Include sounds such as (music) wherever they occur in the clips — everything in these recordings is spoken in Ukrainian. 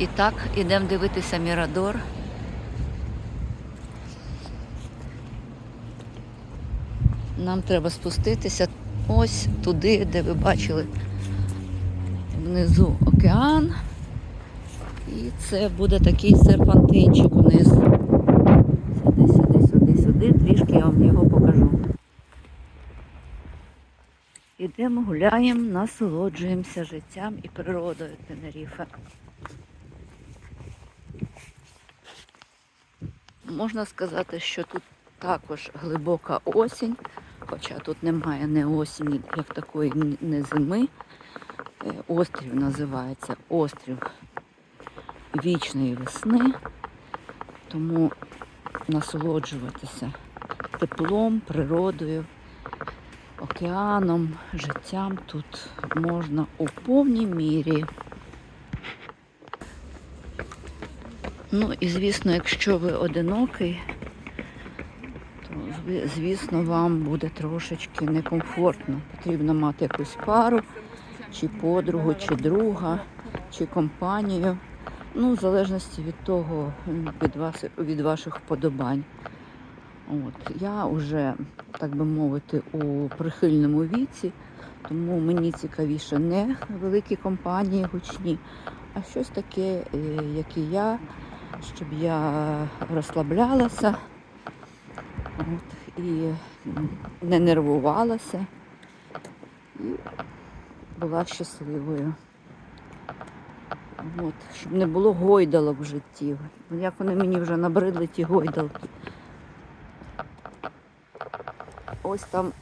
І так, ідемо дивитися Мірадор. Нам треба спуститися ось туди, де ви бачили внизу океан. І це буде такий серпантинчик униз. Сюди, сюди, сюди, сюди. Трішки я вам його покажу. Ідемо, гуляємо, насолоджуємося життям і природою Тенеріфе. Можна сказати, що тут також глибока осінь, хоча тут немає ні осені, як такої, ні зими. Е, Острів називається острів вічної весни, тому насолоджуватися теплом, природою, океаном, життям тут можна у повній мірі. Ну і звісно, якщо ви одинокий, то звісно вам буде трошечки некомфортно. Потрібно мати якусь пару, чи подругу, чи друга, чи компанію. Ну, в залежності від того, від вас, від ваших вподобань. От. Я вже, так би мовити, у прихильному віці, тому мені цікавіше не великі компанії гучні, а щось таке, е, як і я, щоб я розслаблялася от, і не нервувалася і була щасливою. От, щоб не було гойдалок в житті. Як вони мені вже набридли ті гойдалки. Ось там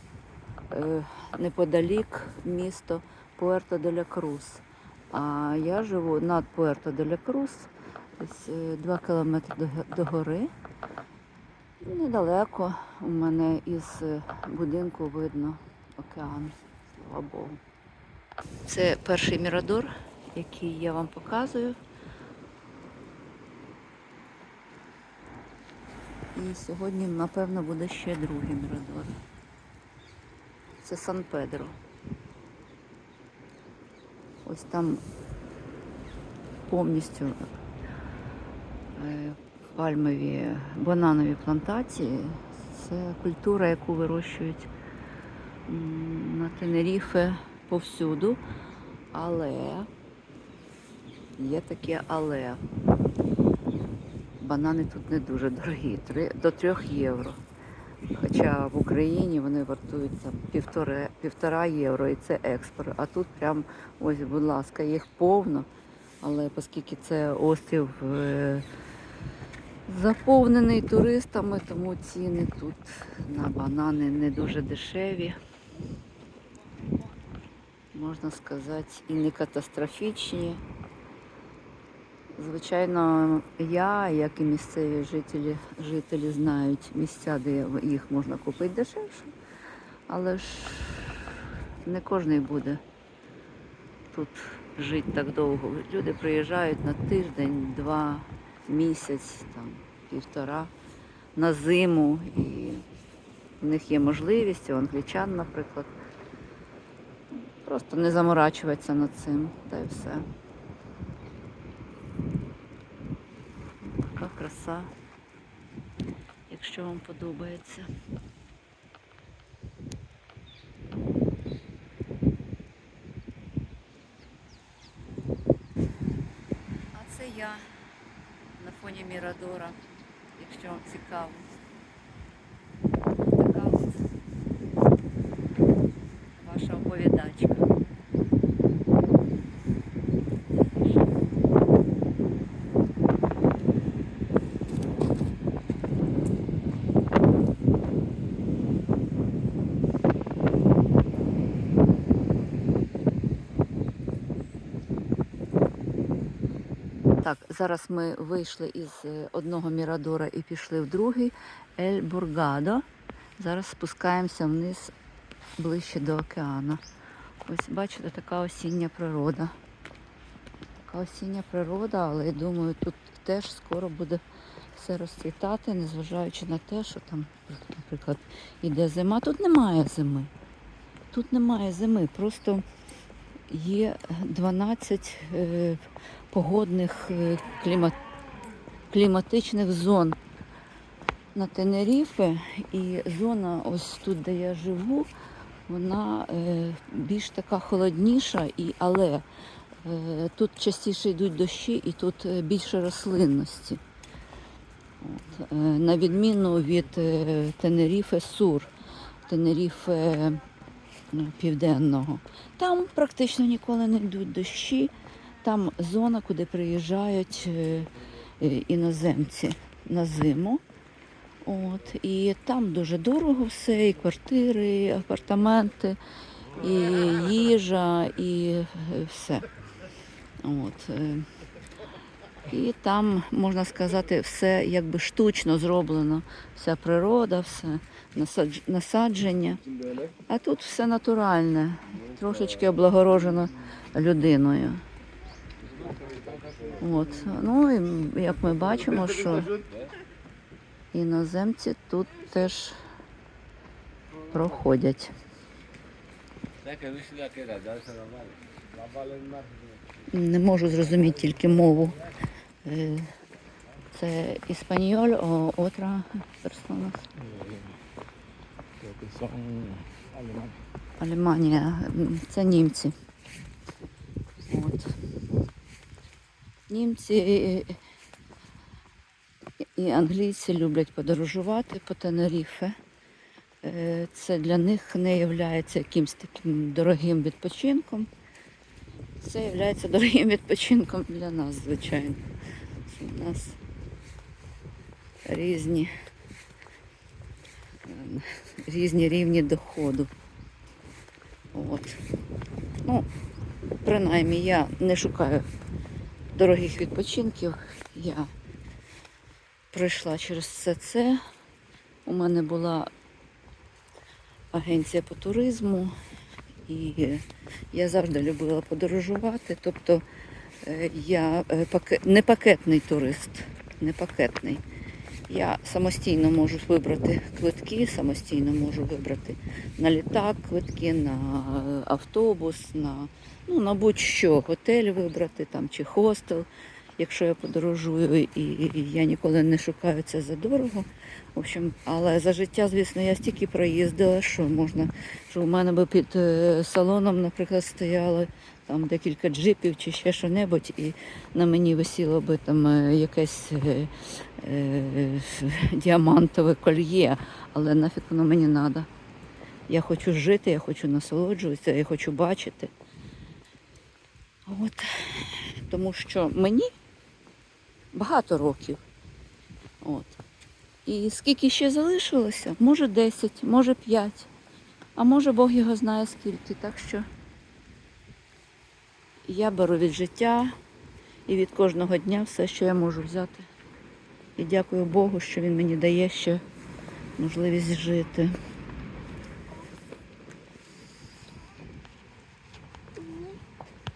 е, неподалік місто Пуерто де ля Крус. А я живу над Пуерто де ля Крус, десь е, два кілометри до, гори. Недалеко у мене із е, будинку видно океан, слава Богу. Це перший мірадор, який я вам показую. І сьогодні, напевно, буде ще другий мірадор. Це Сан-Педро. Ось там повністю е, пальмові бананові плантації. Це культура, яку вирощують на Тенеріфе повсюду. Але є таке але. Банани тут не дуже дорогі, до 3 євро. Хоча в Україні вони вартують там півтора, півтора євро і це експорт. А тут прям ось, будь ласка, їх повно. Але оскільки це острів е, заповнений туристами, тому ціни тут на банани не дуже дешеві. Можна сказати, і не катастрофічні. Звичайно, я, як і місцеві жителі, жителі знають місця, де їх можна купити дешевше, але ж не кожен буде тут жити так довго. Люди приїжджають на тиждень, два, місяць, там, півтора на зиму, і в них є можливість, у англічан, наприклад, просто не заморачуватися над цим, та й все. Така краса, якщо вам подобається. А це я на фоні Мірадора, якщо вам цікаво. Така от ваша оповідачка. Так, зараз ми вийшли із е, одного Мірадора і пішли в другий Ель Бургадо. Зараз спускаємося вниз ближче до океану. Ось бачите, така осіння природа. Така осіння природа, але я думаю, тут теж скоро буде все розцвітати, незважаючи на те, що там, наприклад, іде зима. Тут немає зими. Тут немає зими, просто є 12 е, погодних е, кліматичних зон на Тенеріфе. І зона, ось тут, де я живу, вона е, більш така холодніша, але тут частіше йдуть дощі і тут більше рослинності. От, на відміну від Тенеріфе Сур, Тенеріфе Південного. Там практично ніколи не йдуть дощі. Там зона, куди приїжджають е, е, іноземці на зиму. От, і там дуже дорого все, і квартири, і апартаменти, і їжа, і е, все. От. І там, можна сказати, все якби штучно зроблено, вся природа, все насадження. А тут все натуральне, трошечки облагорожено людиною. От. Ну і як ми бачимо, що іноземці тут теж проходять. Не можу зрозуміти тільки мову. Е, Це іспаньоль, отра персона. Alemanes. Це німці. От. Німці і, і англійці люблять подорожувати по Тенеріфе. Е, Це для них не є якимось таким дорогим відпочинком. Це є дорогим відпочинком для нас, звичайно. У нас різні, різні рівні доходу. От. Ну, принаймні я не шукаю дорогих відпочинків. Я пройшла через все це. У мене була агенція по туризму, і я завжди любила подорожувати. Тобто е, я е, не пакетний турист, не пакетний. Я самостійно можу вибрати квитки, самостійно можу вибрати на літак квитки, на автобус, на, ну, на будь-що, готель вибрати там, чи хостел, якщо я подорожую, і, і я ніколи не шукаю це за дорого. В общем, але за життя, звісно, я стільки проїздила, що можна, що у мене би під е, салоном, наприклад, стояли там декілька джипів чи ще що-небудь, і на мені висіло би там е, якесь е, е, діамантове кольє, але нафіг воно мені треба. Я хочу жити, я хочу насолоджуватися, я хочу бачити. От. Тому що мені багато років. От. І скільки ще залишилося? Може 10, може 5, а може Бог його знає скільки. Так що я беру від життя і від кожного дня все, що я можу взяти. І дякую Богу, що він мені дає ще можливість жити.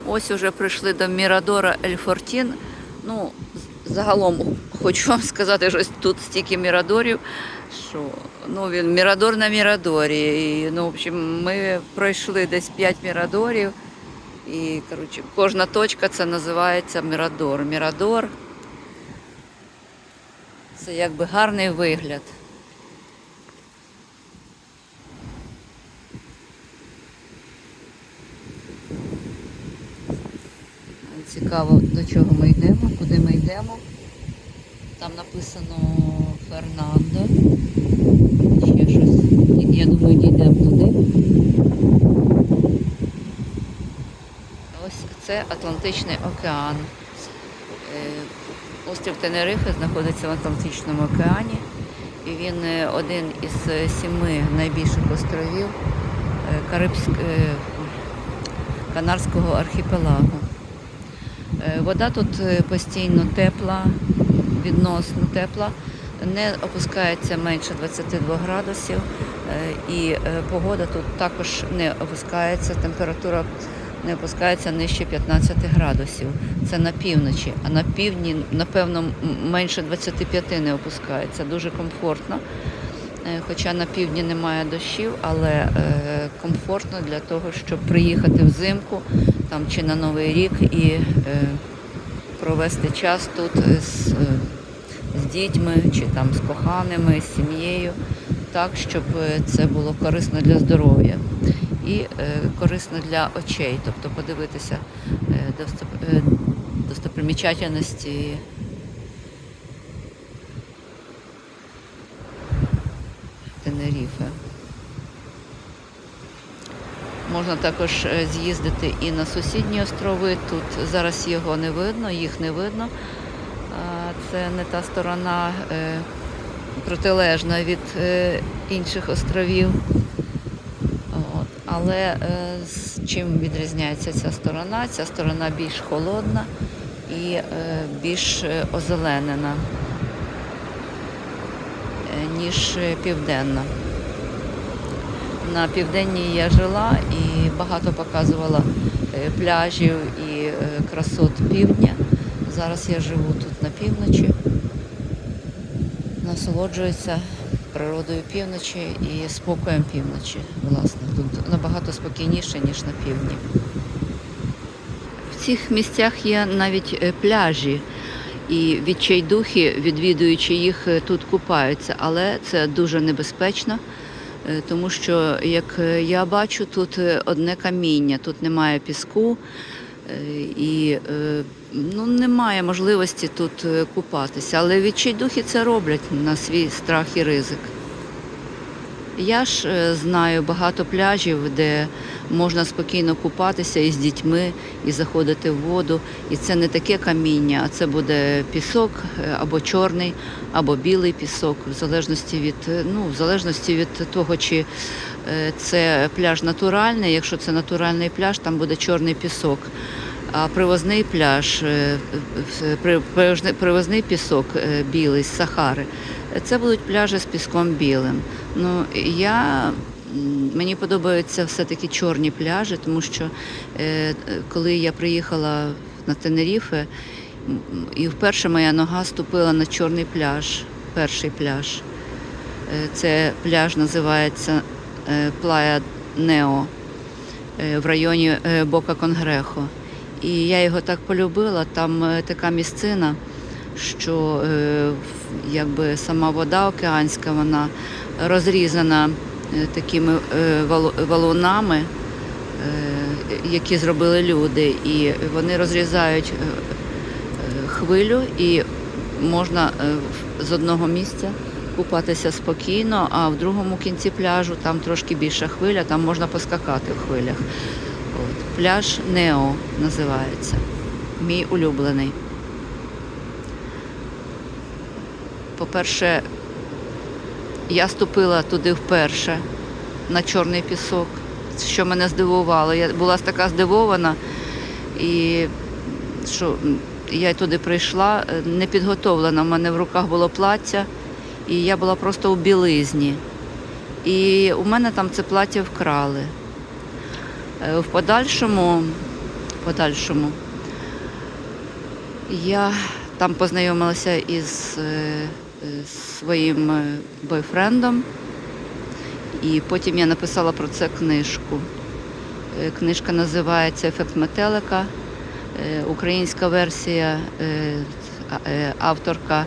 Ось уже прийшли до Мірадора Ель Фортін. Ну, загалом хочу вам сказати, що тут стільки мірадорів, що ну, він мірадор на мірадорі. І, ну, в общем, ми пройшли десь 5 мірадорів. І коротше, кожна точка це називається Мірадор. Мірадор це якби гарний вигляд. Цікаво, до чого ми йдемо, куди ми йдемо. Там написано Фернандо. Ще щось. Я думаю, дійдемо туди. Ось це Атлантичний океан. Е, Острів Тенерифе знаходиться в Атлантичному океані. І він е, один із е, сіми найбільших островів Карибськ... Канарського архіпелагу. Вода тут постійно тепла, відносно тепла, не опускається менше 22 градусів. І погода тут також не опускається, температура не опускається нижче 15 градусів. Це на півночі, а на півдні, напевно, менше 25 не опускається. Дуже комфортно. Е, Хоча на півдні немає дощів, але е, комфортно для того, щоб приїхати взимку там чи на Новий рік і е, провести час тут з, з дітьми, чи там з коханими, з сім'єю, так, щоб це було корисно для здоров'я і е, корисно для очей, тобто подивитися е, е, достопримічательності Тенеріфе. Можна також з'їздити і на сусідні острови. Тут зараз його не видно, їх не видно. Це не та сторона протилежна від інших островів. Але е, з чим відрізняється ця сторона? Ця сторона більш холодна і е, більш е, озеленена, ніж південна. На південній я жила і багато показувала пляжів і красот півдня. Зараз я живу тут на півночі, насолоджуюся природою півночі і спокоєм півночі. Власне, тут набагато спокійніше, ніж на півдні. В цих місцях є навіть е, пляжі, і відчайдухи, відвідуючи їх, е, тут купаються, але це дуже небезпечно. Е, Тому що, як я бачу, тут одне каміння, тут немає піску і ну, немає можливості тут купатися. Але відчайдухи це роблять на свій страх і ризик. Я ж е, знаю багато пляжів, де можна спокійно купатися і з дітьми, і заходити в воду. І це не таке каміння, а це буде пісок е, або чорний, або білий пісок, в залежності від, е, ну, в залежності від того, чи це пляж натуральний. Якщо це натуральний пляж, там буде чорний пісок. А привозний пляж, е, при- привозний- пісок е, білий з Сахари, це будуть пляжі з піском білим. Ну, я, мені подобаються все-таки чорні пляжі, тому що е, коли я приїхала на Тенеріфе, і вперше моя нога ступила на чорний пляж, перший пляж. Е, Це пляж називається е, Плая Нео в районі Бока Конгрехо. І я його так полюбила. Там е, така місцина, що е, якби сама вода океанська, вона розрізана е, такими валунами, які зробили люди. І вони розрізають хвилю, і можна з одного місця купатися спокійно, а в другому кінці пляжу там трошки більша хвиля, там можна поскакати в хвилях. Пляж Нео називається. Мій улюблений. По-перше, я ступила туди вперше на чорний пісок, що мене здивувало. Я була така здивована, і що я туди прийшла не підготовлена. У мене в руках було плаття, і я була просто у білизні. І у мене там це плаття вкрали. Е, В подальшому, в подальшому я там познайомилася із е, своїм е, бойфрендом, і потім я написала про це книжку. Книжка називається Ефект метелика. Українська версія, авторка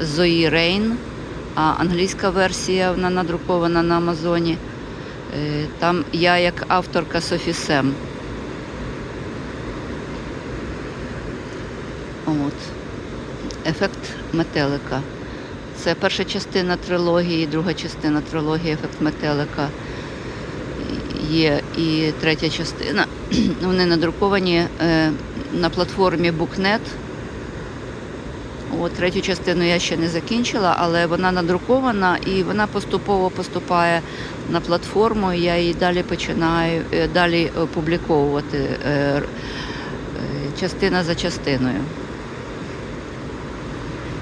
Зої Рейн, а англійська версія вона надрукована на Амазоні. Е, Там я як авторка Софі Сем. От. Ефект метелика. Це перша частина трилогії, друга частина трилогії Ефект метелика. Є і третя частина. (clears throat) Вони надруковані е, на платформі BookNet. От, третю частину я ще не закінчила, але вона надрукована і вона поступово поступає на платформу. і Я її далі починаю е, далі опубліковувати е, е, частина за частиною.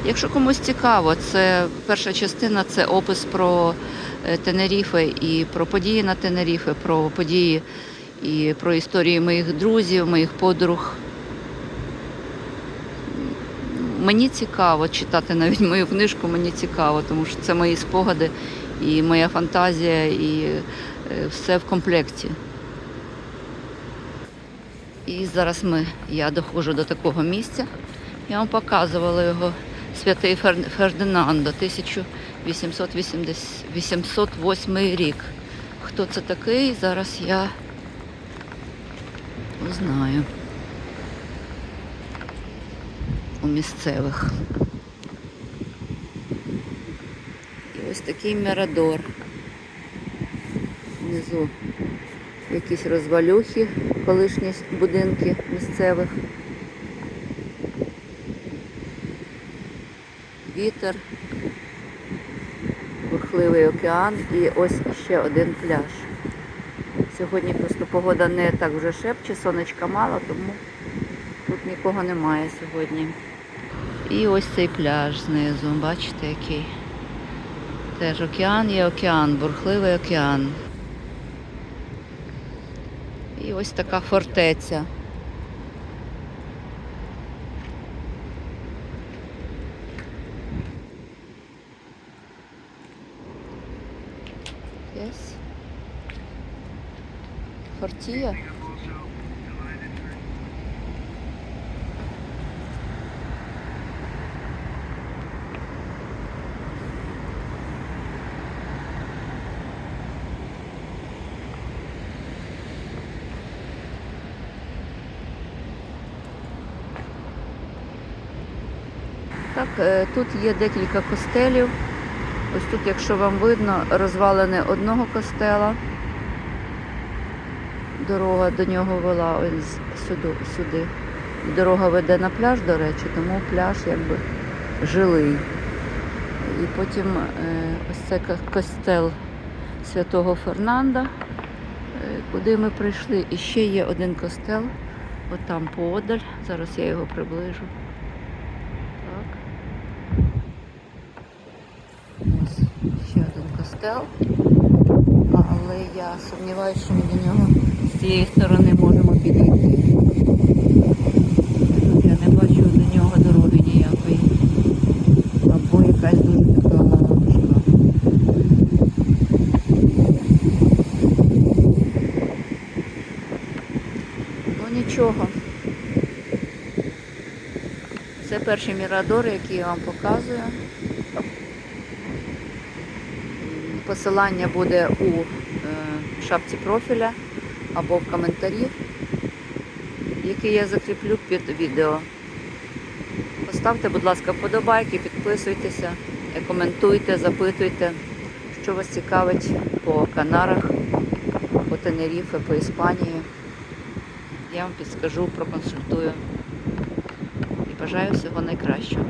Якщо комусь цікаво, це перша частина це опис про Тенеріфе і про події на Тенеріфе, про події і про історії моїх друзів, моїх подруг. Мені цікаво читати навіть мою книжку, мені цікаво, тому що це мої спогади і моя фантазія, і е, все в комплекті. І зараз ми, я доходжу до такого місця. Я вам показувала його святий Фер- Фердинандо, 1808 рік. Хто це такий? Зараз я узнаю у місцевих. І ось такий Мірадор. Внизу якісь розвалюхи, колишні будинки місцевих. Вітер, бурхливий океан і ось ще один пляж. Сьогодні просто погода не так вже шепче, сонечка мало, тому тут нікого немає сьогодні. І ось цей пляж знизу, бачите, який. Теж океан є океан, бурхливий океан. І ось така фортеця. Yes. Фортія. Так, е, тут є декілька костелів. Ось тут, якщо вам видно, розвалене одного костела. Дорога до нього вела сюди. сюди. Дорога веде на пляж, до речі, тому пляж якби жилий. І потім е, ось це костел святого Фернанда, е, куди ми прийшли. І ще є один костел, отам поодаль. Зараз я його приближу. Так. Ось ще один. Але я сумніваюся, що ми до нього з цієї сторони можемо підійти. Тут я не бачу до нього дороги ніякої. Або якась дуже така важка. Ну нічого. Це перші мірадори, які я вам показую. Посилання буде у е, шапці профіля або в коментарі, який я закріплю під відео. Поставте, будь ласка, вподобайки, підписуйтеся, коментуйте, запитуйте, що вас цікавить по Канарах, по Тенеріфе, по Іспанії. Я вам підскажу, проконсультую. І бажаю всього найкращого.